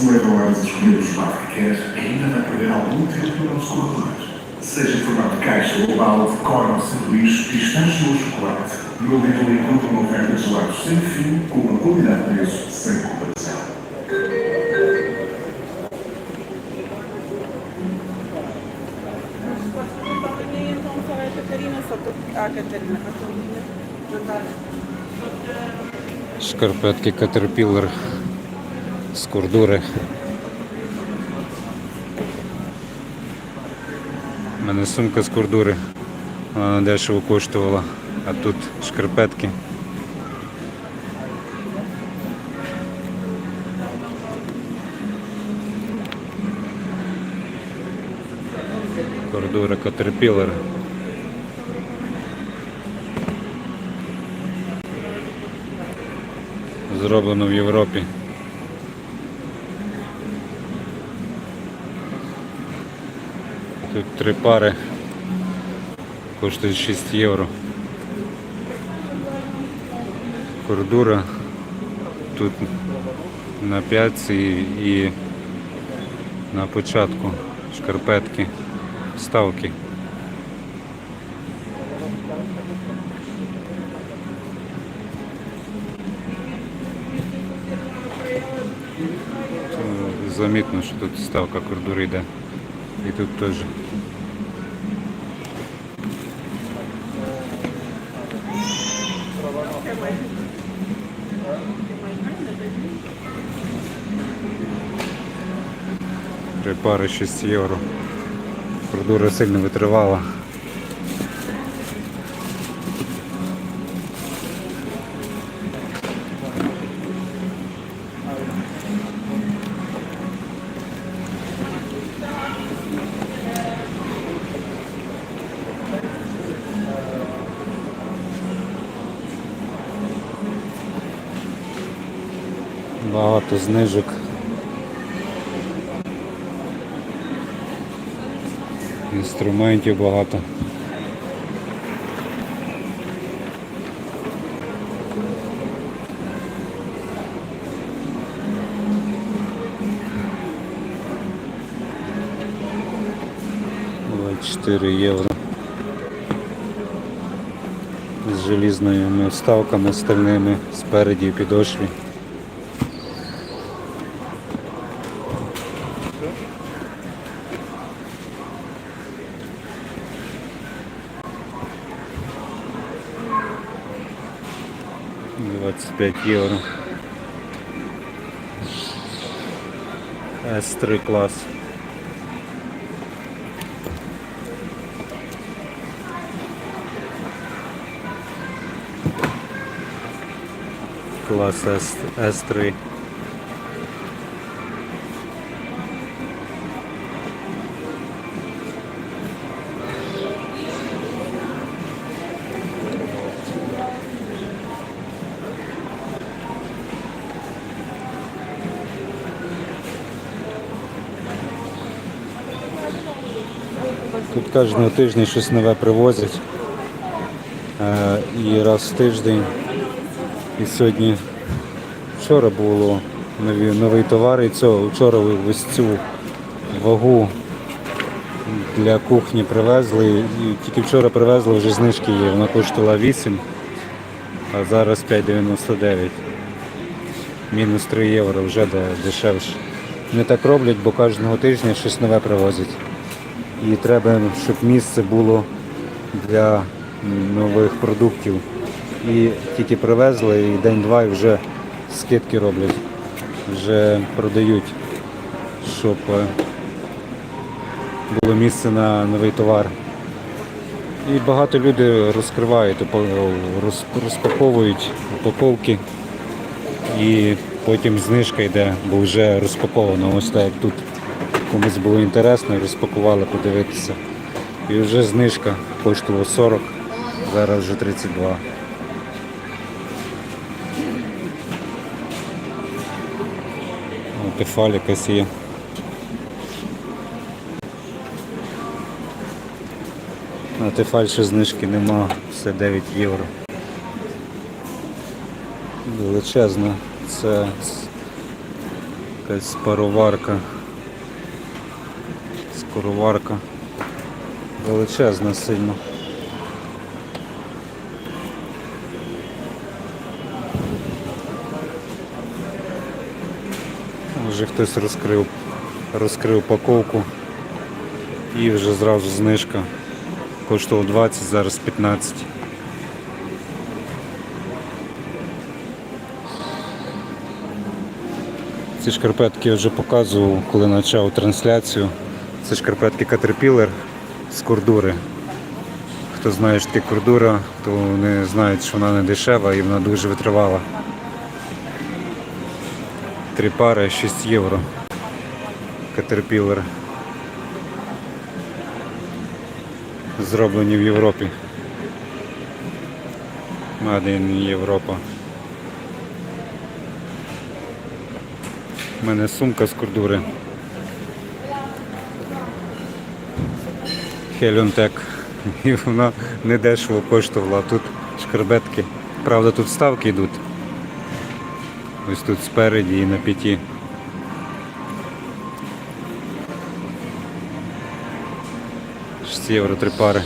Estimado cliente, se leva horas a escolher o espaço que quer, ainda vai perder algum tempo no nosso corredor. Seja em formato de caixa ou balde, cor ou sanduíche, pistache ou chocolate, no Lidl encontra uma oferta de gelados sem fim, com uma qualidade de preço sem comparação. Мені там сказала Катерина, що тут, а Катерина, Катерина, Наталя. Шкарпетки Caterpillar з кордури. У мене сумка з кордури. Вона дешево коштувала. А тут шкарпетки. Кордура Caterpillar. Зроблено в Європі. Тут три пари. Коштують 6 євро. Кордура. Тут на п'ятці і на початку шкарпетки, ставки. Е, Замітно, що тут ставка кордури йде. І тут тоже. Три пари 6 євро. Продура сильно витривала. Багато знижок. Інструментів багато. Чотири євро. З желізними вставками стальними спереді і підошві. Двадцять п'ять євро. С3 клас. Клас С, С3. Кожного тижня щось нове привозять. Е, І раз в тиждень. І сьогодні вчора було нові, новий товар і цього вчора ось цю вагу для кухні привезли. І тільки вчора привезли, вже знижки є. Вона коштувала 8, а зараз 5,99. Мінус 3 євро вже дешевше. Вони так роблять, бо кожного тижня щось нове привозять. І треба, щоб місце було для нових продуктів. І тільки привезли, і день-два і вже скидки роблять, вже продають, щоб е, було місце на новий товар. І багато людей розкривають, розпаковують упаковки і потім знижка йде, бо вже розпаковано. Ось так як тут комусь було інтересно, розпакували подивитися. І вже знижка коштувала 40, зараз вже 32. О, Тефаль якась є. На тефаль ще знижки нема, все 9 євро. Величезна. Це Якась пароварка. Скороварка. Величезна сильно. Вже хтось розкрив, розкрив упаковку і вже зразу знижка. Коштував 20, зараз 15. Ці шкарпетки я вже показував, коли почав трансляцію. Це шкарпетки Caterpillar з кордури. Хто знає, що таке кордура, то вони знають, що вона не дешева і вона дуже витривала. Три пари 6 євро. Caterpillar. Зроблені в Європі. Made in Європа. У мене сумка з кордури. Хелюнтек. І вона не дешево коштувала. Тут шкарбетки. Правда, тут ставки йдуть. Ось тут спереді і на п'яті. Шість євро три пари.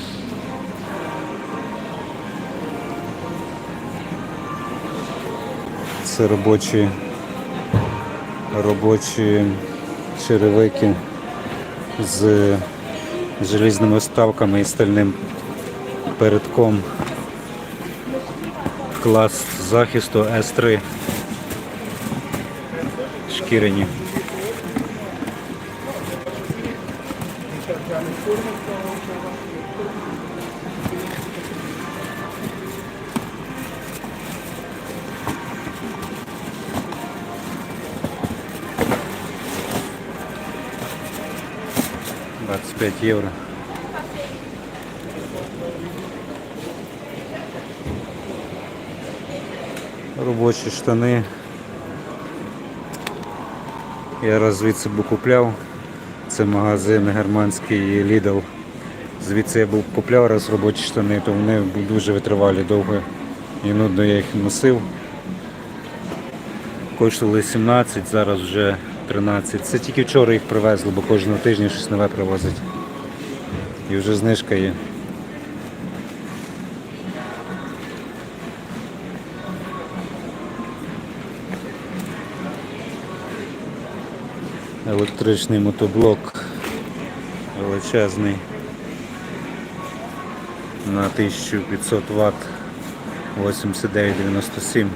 Це робочі робочі черевики з желізними вставками і стальним передком. Клас захисту С3. Шкіряні. Євро. Робочі штани. Я раз звідси був купляв. Це магазин германський Lidl. Звідси я був купляв раз робочі штани, то вони дуже витривалі довго і нудно я їх носив. Коштували 17, зараз вже 13. Це тільки вчора їх привезли, бо кожного тижня щось нове привозять. І вже знижка є. Електричний мотоблок величезний на 1500 Вт 8997.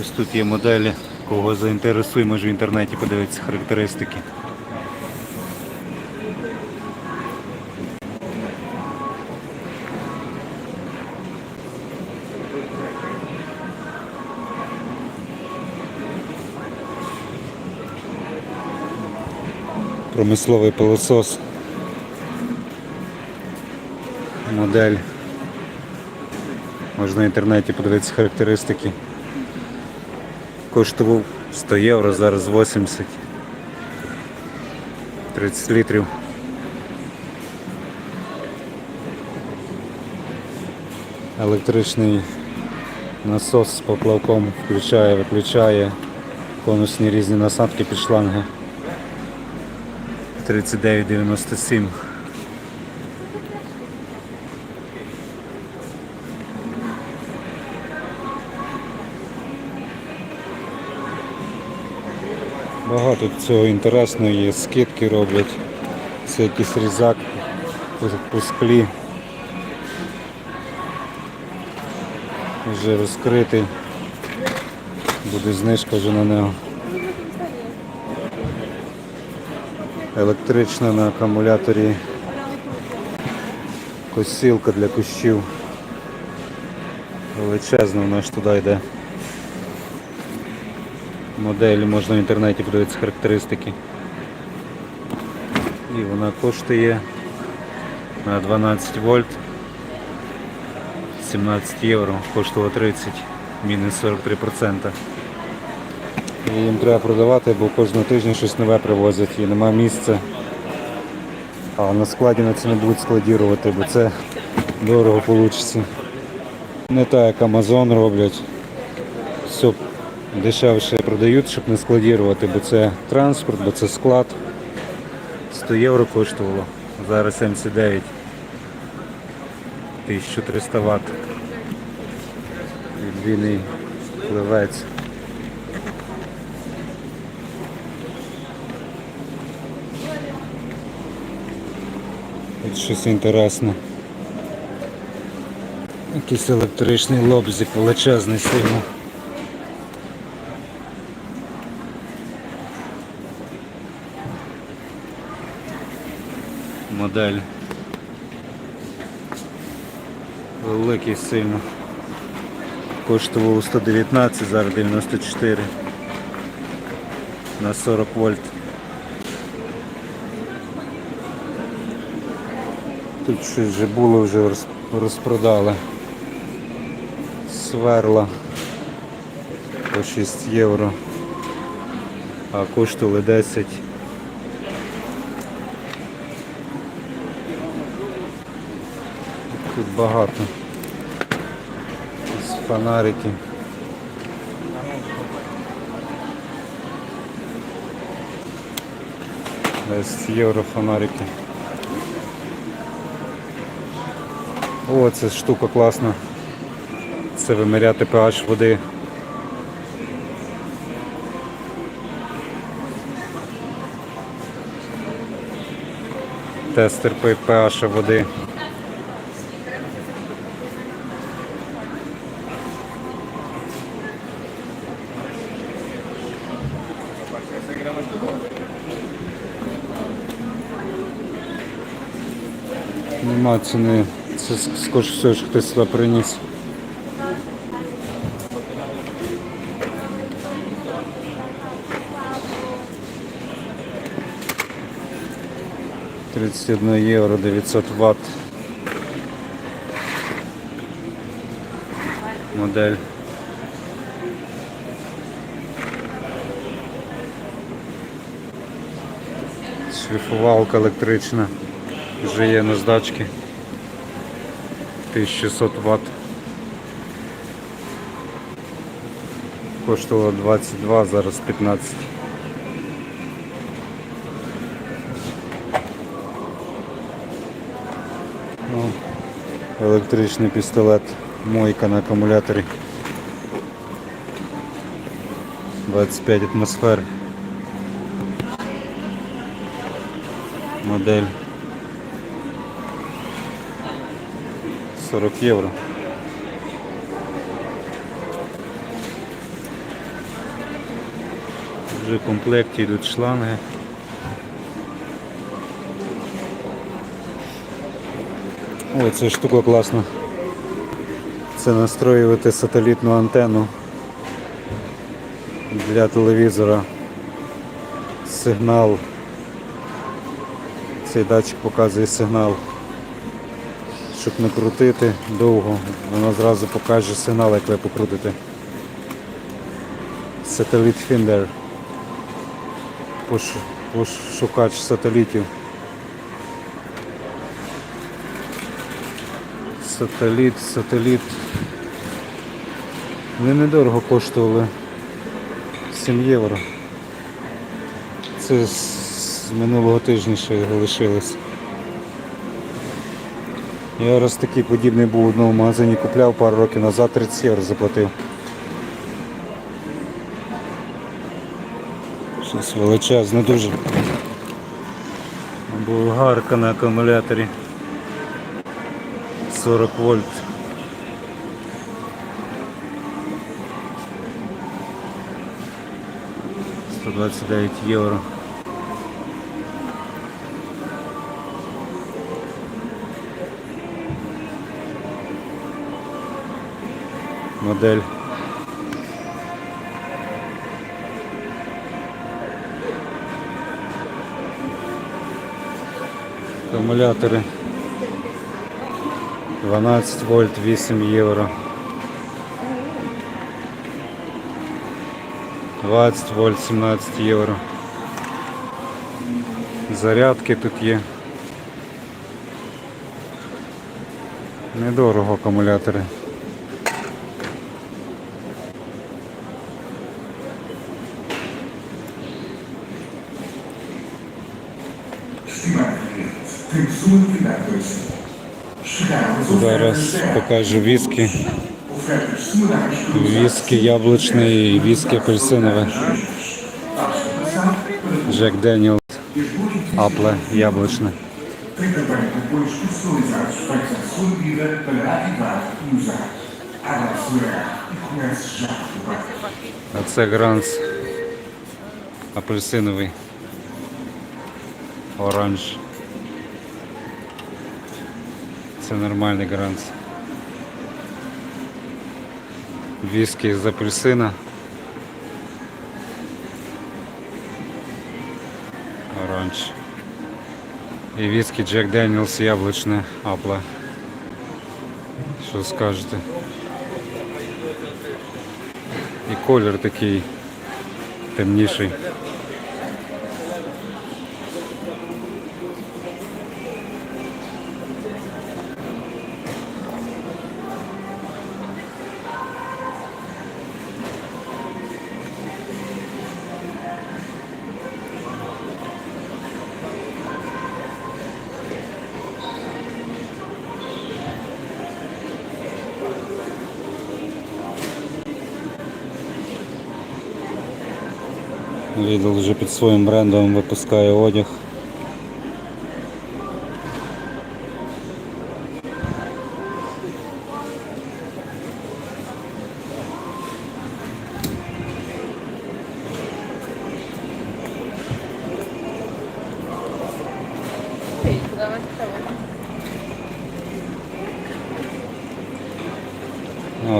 Ось тут є моделі, кого заінтересує, може в інтернеті подивитися характеристики. Промисловий пилосос. Модель. Можна в інтернеті подивитися характеристики. Коштував 100 євро, зараз 80. 30 літрів. Електричний насос з поплавком включає, виключає конусні різні насадки під шланги. 39,97. Багато цього інтересного є, скидки роблять. Це якийсь різак по, склі. Вже розкритий. Буде знижка вже на нього. Електрична на акумуляторі косілка для кущів. Величезна вона ж туди йде. Моделі можна в інтернеті подивитися характеристики. І вона коштує на 12 вольт 17 євро, коштувала 30, мінус 43%. Їм треба продавати, бо кожного тижня щось нове привозять і нема місця. А на складі на це не будуть складірувати, бо це дорого вийде. Не так, як Amazon роблять. Все дешевше продають, щоб не складірувати, бо це транспорт, бо це склад. 100 євро коштувало, зараз 79. 1300 Вт. Відвійний пливець. Тут щось інтересне. Якийсь електричний лобзик величезний сильно. Модель. Великий сильно. Коштував 119, зараз 94 на 40 вольт. Тут щось вже було, вже розпродали. Сверла по 6 євро, а коштували 10. Тут багато. Якісь фонарики. Десь євро фонарики. О, ця штука класна. Це виміряти pH води. Тестер pH води. Нема ціни. Це ж хтось сюди приніс. Тридцять одне євро 900 ватт. Модель. Шліфувалка електрична. Вже є наждачки. 1600 Вт. Коштувало 22, зараз 15. Ну, електричний пістолет, мойка на акумуляторі. 25 атмосфер. Модель 40 євро. Вже в комплекті йдуть шланги. Ой, ця штука класна. Це настроювати сателітну антенну для телевізора. Сигнал. Цей датчик показує сигнал. Щоб не крутити довго, воно зразу покаже сигнал, як ви покрутите. Сателіт Finder. Пош- Пошукач сателітів. Сателіт, сателіт. Вони недорого коштували. 7 євро. Це з минулого тижня ще його лишилось. Я раз такий подібний був в одному магазині купляв пару років назад 30 євро заплатив. Щось величезне дуже. Болгарка на акумуляторі. 40 вольт. Сто двадцять дев'ять євро. Модель. Акумулятори 12 вольт 8 євро. 20 вольт 17 євро. Зарядки тут є. Недорого акумулятори. Зараз покажу віскі. Віскі яблучний і віскі апельсинове. Джек notícias. апле яблучне. Tem também apoios personalizados feitos Це нормальний Гранс. Віскі з апельсина. Оранж. І віскі Джек Деніелс яблучне апла. Що скажете? І колір такий темніший. Lidl вже під своїм брендом випускає одяг.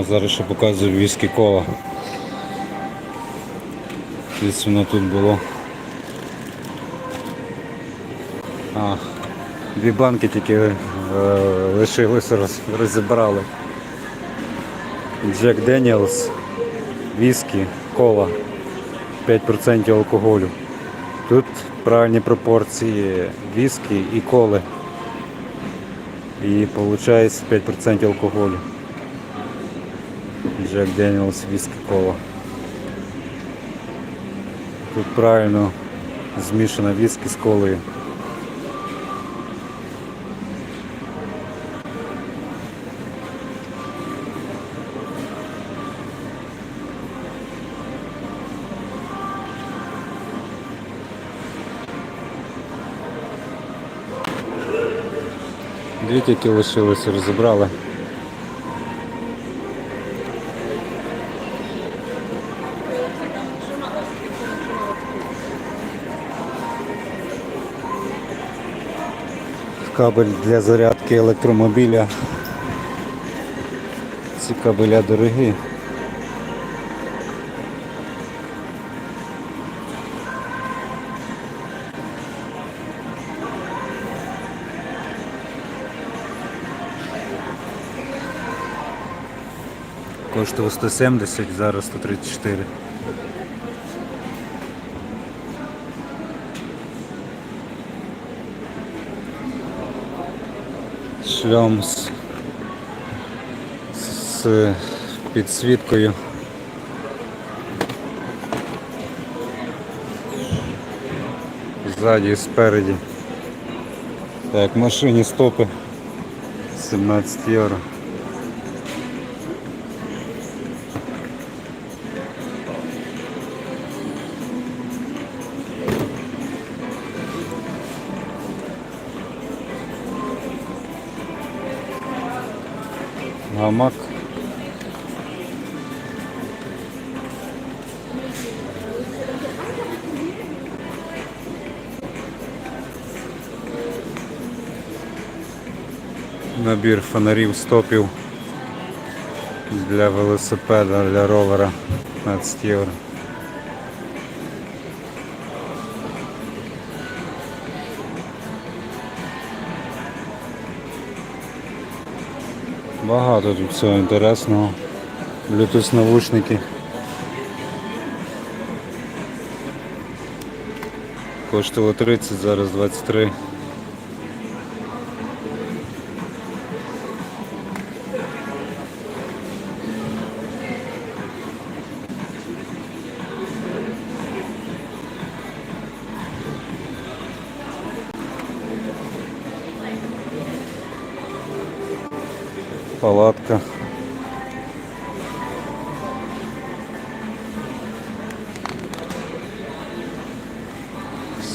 Зараз ще показую віскі кола. Десь тут було. А, дві банки тільки е, лишилися, роз, розібрали. Джек Деніелс, віскі, кола, 5% алкоголю. Тут правильні пропорції віскі і коли. І виходить 5% алкоголю. Джек Деніелс, віскі кола. Тут правильно змішана віскі з колою. Дві тільки лишилися, розібрали. Кабель для зарядки електромобіля. Ці кабеля дорогі. Коштував 170, зараз 134. Шльом з, з підсвіткою. Ззаді і спереді. Так, машині стопи 17 євро. Гамак. Набір фонарів стопів для велосипеда, для ровера 15 євро. Багато тут всього інтересного. Bluetooth навушники. Коштувало 30, зараз 23.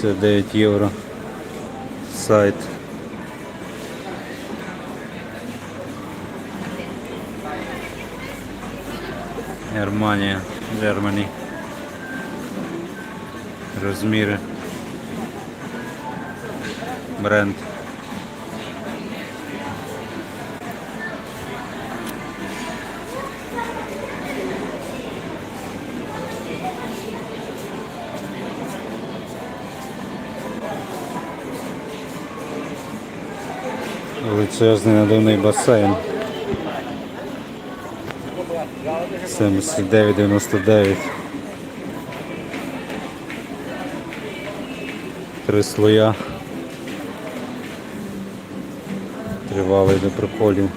59 євро сайт. Германія, Германі Розміри. Бренд. Величезний надувний басейн. 79,99. Три слоя. Тривалий до прополів.